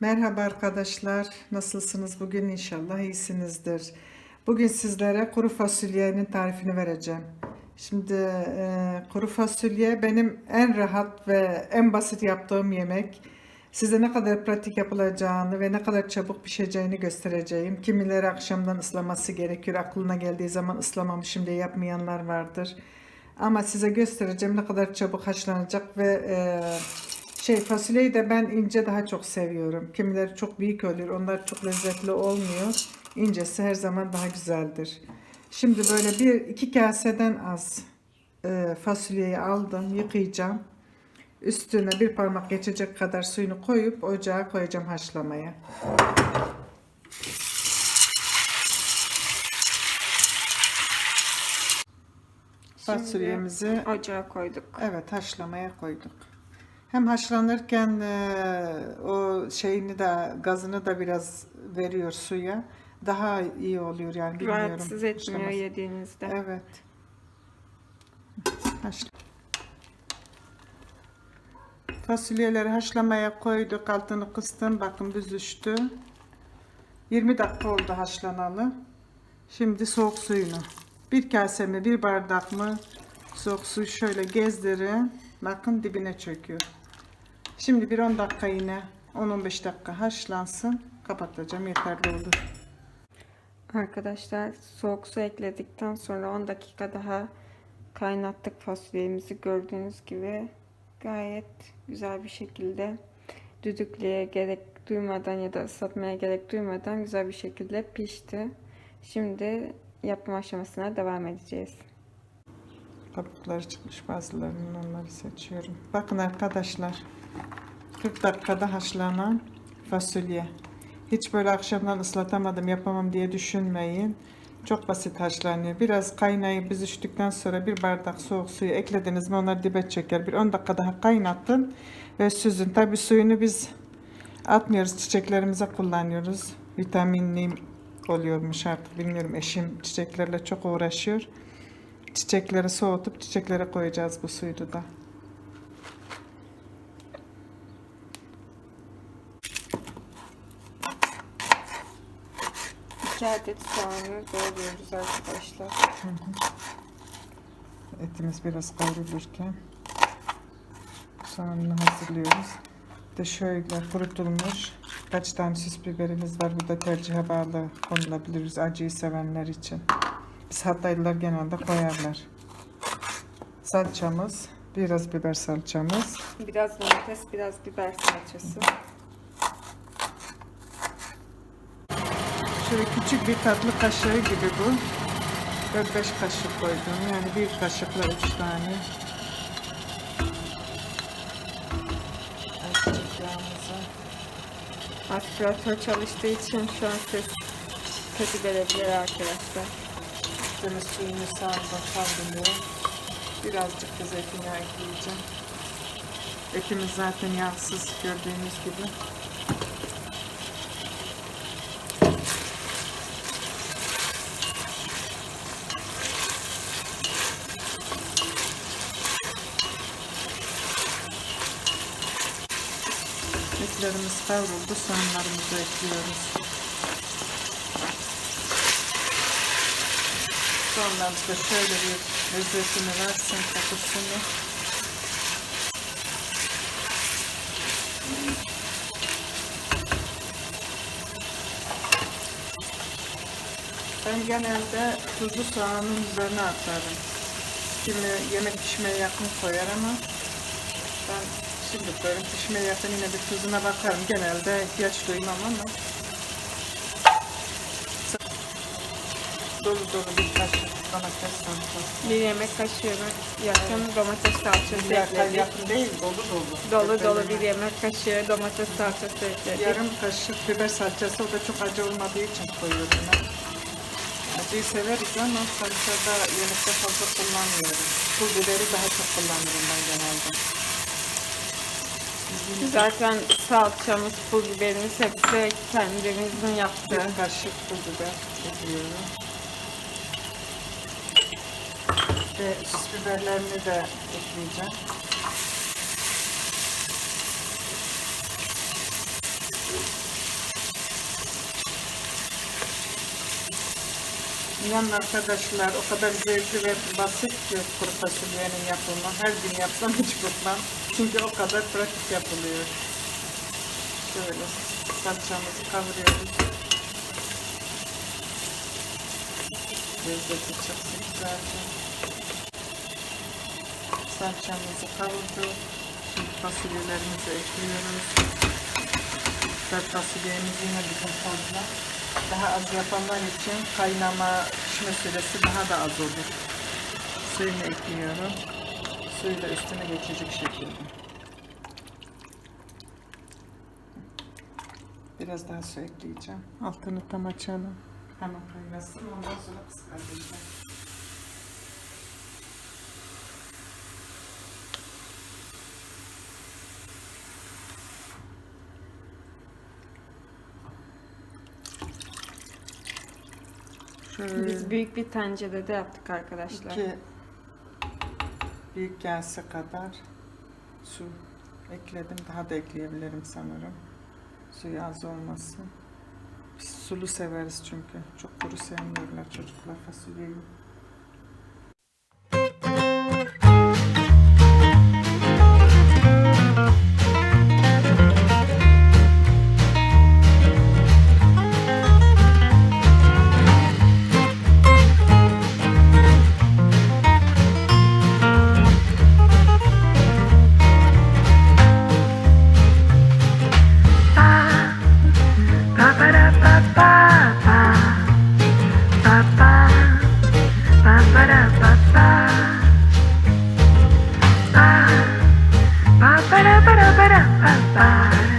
Merhaba arkadaşlar. Nasılsınız bugün? İnşallah iyisinizdir. Bugün sizlere kuru fasulyenin tarifini vereceğim. Şimdi e, kuru fasulye benim en rahat ve en basit yaptığım yemek. Size ne kadar pratik yapılacağını ve ne kadar çabuk pişeceğini göstereceğim. Kimileri akşamdan ıslaması gerekiyor. Aklına geldiği zaman ıslamamışım diye yapmayanlar vardır. Ama size göstereceğim ne kadar çabuk haşlanacak ve e, şey fasulyeyi de ben ince daha çok seviyorum. Kimileri çok büyük oluyor. Onlar çok lezzetli olmuyor. İncesi her zaman daha güzeldir. Şimdi böyle bir iki kaseden az e, fasulyeyi aldım, yıkayacağım. Üstüne bir parmak geçecek kadar suyunu koyup ocağa koyacağım haşlamaya. Fasulyemizi Ocağa koyduk. Evet haşlamaya koyduk. Hem haşlanırken e, o şeyini de gazını da biraz veriyor suya. Daha iyi oluyor yani bilmiyorum. Rahatsız etmiyor haşlaması. yediğinizde. Evet. Haşla. Fasulyeleri haşlamaya koyduk. Altını kıstım. Bakın büzüştü. 20 dakika oldu haşlanalı. Şimdi soğuk suyunu. Bir kase mi bir bardak mı soğuk suyu şöyle gezdirin. Bakın dibine çöküyor. Şimdi bir 10 dakika yine 10-15 dakika haşlansın. Kapatacağım yeterli olur. Arkadaşlar soğuk su ekledikten sonra 10 dakika daha kaynattık fasulyemizi. Gördüğünüz gibi gayet güzel bir şekilde düdüklüğe gerek duymadan ya da ıslatmaya gerek duymadan güzel bir şekilde pişti. Şimdi yapım aşamasına devam edeceğiz. Kabukları çıkmış bazılarının onları seçiyorum. Bakın arkadaşlar 40 dakikada haşlanan fasulye. Hiç böyle akşamdan ıslatamadım yapamam diye düşünmeyin. Çok basit haşlanıyor. Biraz kaynayıp büzüştükten sonra bir bardak soğuk suyu eklediniz mi onlar dibe çeker. Bir 10 dakika daha kaynatın ve süzün. Tabi suyunu biz atmıyoruz çiçeklerimize kullanıyoruz. Vitaminli oluyormuş artık bilmiyorum eşim çiçeklerle çok uğraşıyor. Çiçekleri soğutup çiçeklere koyacağız bu suyu da. İki adet soğanı doğruyoruz arkadaşlar. Etimiz biraz kavrulurken soğanını hazırlıyoruz. Bir de şöyle kurutulmuş kaç tane süs biberimiz var. Bu da tercihe bağlı konulabiliriz acıyı sevenler için. Biz Hataylılar genelde koyarlar. Salçamız, biraz biber salçamız. Biraz domates, biraz biber salçası. Şöyle küçük bir tatlı kaşığı gibi bu. 4-5 kaşık koydum. Yani bir kaşıkla 3 tane. Aspiratör çalıştığı için şu an ses kötü gelebilir arkadaşlar. Üstüne suyunu saldım, kavruluyor. Birazcık da zeytinyağı ekleyeceğim. Etimiz zaten yağsız gördüğünüz gibi. Etlerimiz kavruldu. Soğanlarımızı ekliyoruz. Soğanlarımız da şöyle bir lezzetini versin, kokusunu. Ben genelde tuzlu soğanın üzerine atarım. Kimi yemek pişmeye yakın koyar ama ben şimdi koyarım. Pişmeye yakın yine bir tuzuna bakarım. Genelde ihtiyaç duymam ama dolu dolu bir kaşık domates salçası. Bir yemek kaşığı yakın domates salçası yakın, ekledik. yakın değil, dolu dolu. Dolu dolu bir yemek kaşığı domates salçası ekledik. Yarım kaşık biber salçası, o da çok acı olmadığı için koyuyorum ben. Acıyı severiz ama salçada yemekte fazla kullanmıyorum. Pul biberi daha çok kullanırım ben genelde. Zaten salçamız, pul biberimiz hepsi kendimizin yaptığı. Bir kaşık pul biber ekliyorum. Ve pis biberlerini de ekleyeceğim. İnanın arkadaşlar o kadar zevkli ve basit ki kuru fasulyenin yapımı. Her gün yapsam hiç bıkmam. Çünkü o kadar pratik yapılıyor. Şöyle salçamızı kavuruyoruz. Lezzeti çıksın güzelce. Salçamızı kavurduk. Şimdi fasulyelerimizi ekliyoruz. Güzel fasulyemiz yine bizim fazla. Daha az yapanlar için kaynama pişme süresi daha da az olur. Suyunu ekliyorum. Suyu da üstüne geçecek şekilde. Biraz daha su ekleyeceğim. Altını tam açalım. Hemen kaynasın. Ondan sonra kıskanacağım. Biz büyük bir tencerede yaptık arkadaşlar. iki büyük gelse kadar su ekledim. Daha da ekleyebilirim sanırım. Suyu az olmasın. Biz sulu severiz çünkü. Çok kuru sevmiyorlar çocuklar fasulyeyi. bye.